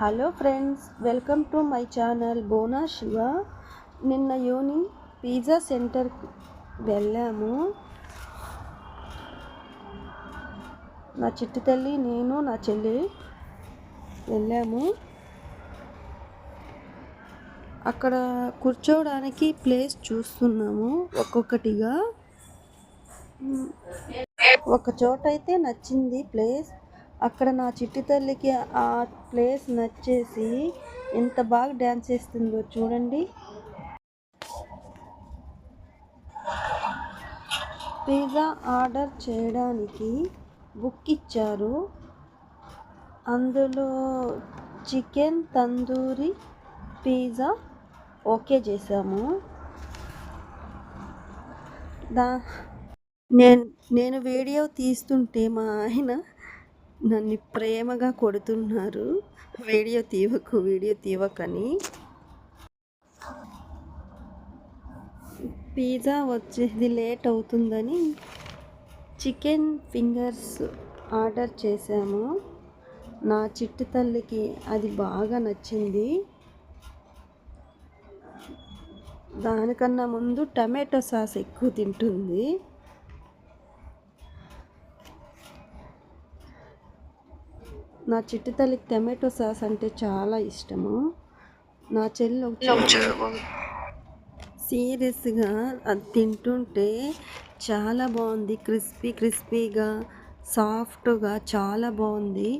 Hello friends welcome to my channel Bona Shiva. నిన్న యోని pizza సెంటర్కి వెళ్ళాము. నా చిట్టి తల్లి నేను నా చెల్లి వెళ్ళాము. అక్కడ కూర్చోవడానికి ప్లేస్ చూస్తున్నాము ఒక్కొక్కటిగా. ఒక చోట అయితే నచ్చింది ప్లేస్. అక్కడ నా చిట్టి తల్లికి ఆ ప్లేస్ నచ్చేసి ఎంత బాగా డ్యాన్స్ చేస్తుందో చూడండి. పిజ్జా ఆర్డర్ చేయడానికి బుక్ ఇచ్చారు. అందులో చికెన్ తందూరి పిజ్జా ఓకే చేసాము దా నేను నేను వీడియో తీస్తుంటే మా ఆయన నన్ను ప్రేమగా కొడుతున్నారు. వీడియో తీవకు వీడియో తీవకని పిజ్జా వచ్చేది లేట్ అవుతుందని చికెన్ ఫింగర్స్ ఆర్డర్ చేశాము. నా చిట్టు తల్లికి అది బాగా నచ్చింది. దానికన్నా ముందు టమాటో సాస్ ఎక్కువ తింటుంది. నా చిట్టి తల్లికి టమాటో సాస్ అంటే చాలా ఇష్టము. నా చెల్లి సీరియస్గా అది తింటుంటే చాలా బాగుంది. క్రిస్పీ క్రిస్పీగా సాఫ్ట్గా చాలా బాగుంది.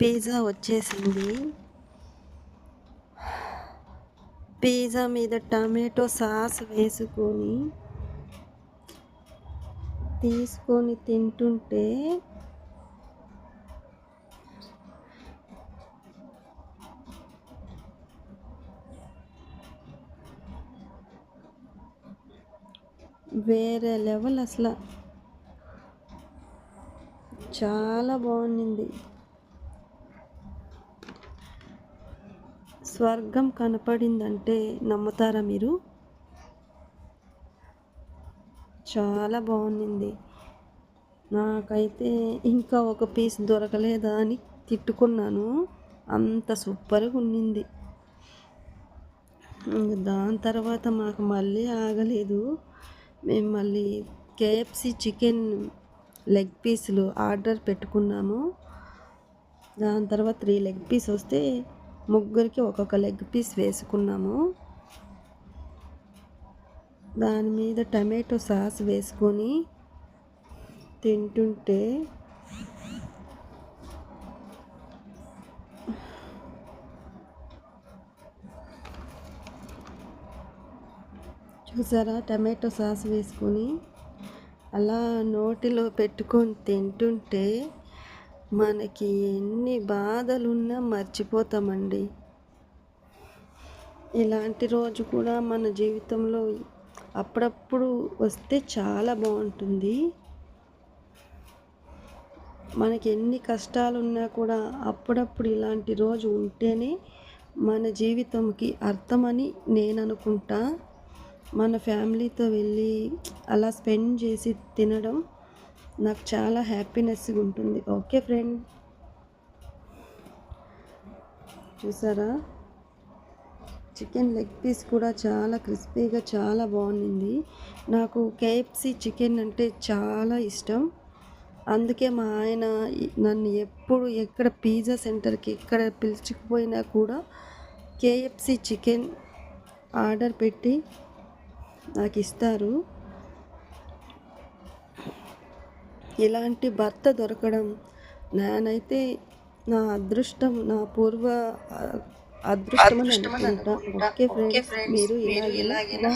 పిజ్జా వచ్చేసింది. పిజ్జా మీద టమాటో సాస్ వేసుకొని తీసుకొని తింటుంటే వేరే లెవెల్ అసలు. చాలా బాగుంది స్వర్గం కనపడిందంటే నమ్ముతారా మీరు? చాలా బాగుంది నాకైతే ఇంకా ఒక పీస్ దొరకలేదా అని తిట్టుకున్నాను. అంత సూపర్గా ఉండింది. దాని తర్వాత మాకు మళ్ళీ ఆగలేదు. మేము మళ్ళీ కేఎఫ్సి చికెన్ లెగ్ పీసులు ఆర్డర్ పెట్టుకున్నాము. దాని తర్వాత త్రీ లెగ్ పీస్ వస్తే ముగ్గురికి ఒక్కొక్క లెగ్ పీస్ వేసుకున్నాము. దాని మీద టమాటో సాస్ వేసుకొని తింటుంటే చూసారా? టమాటో సాస్ వేసుకొని అలా నోటిలో పెట్టుకొని తింటుంటే మనకి ఎన్ని బాధలున్నా మర్చిపోతామండి. ఇలాంటి రోజు కూడా మన జీవితంలో అప్పుడప్పుడు వస్తే చాలా బాగుంటుంది. మనకి ఎన్ని కష్టాలున్నా కూడా అప్పుడప్పుడు ఇలాంటి రోజు ఉంటేనే మన జీవితంకి అర్థమని నేను అనుకుంటా. మన ఫ్యామిలీతో వెళ్ళి అలా స్పెండ్ చేసి తినడం నాకు చాలా హ్యాపీనెస్గా ఉంటుంది. Okay friend. చూసారా? చికెన్ లెగ్ పీస్ కూడా చాలా క్రిస్పీగా చాలా బాగుంది. నాకు కేఎఫ్సి చికెన్ అంటే చాలా ఇష్టం. అందుకే మా ఆయన నన్ను ఎప్పుడు ఎక్కడ పిజ్జా సెంటర్కి ఎక్కడ పిలుచుకుపోయినా కూడా కేఎఫ్సి చికెన్ ఆర్డర్ పెట్టి నాకు ఇస్తారు. ఇలాంటి భర్త దొరకడం నేనైతే నా అదృష్టం నా పూర్వ అదృష్టం అని అనుకుంటా. ఓకే ఫ్రెండ్స్ మీరు ఇలా ఇలా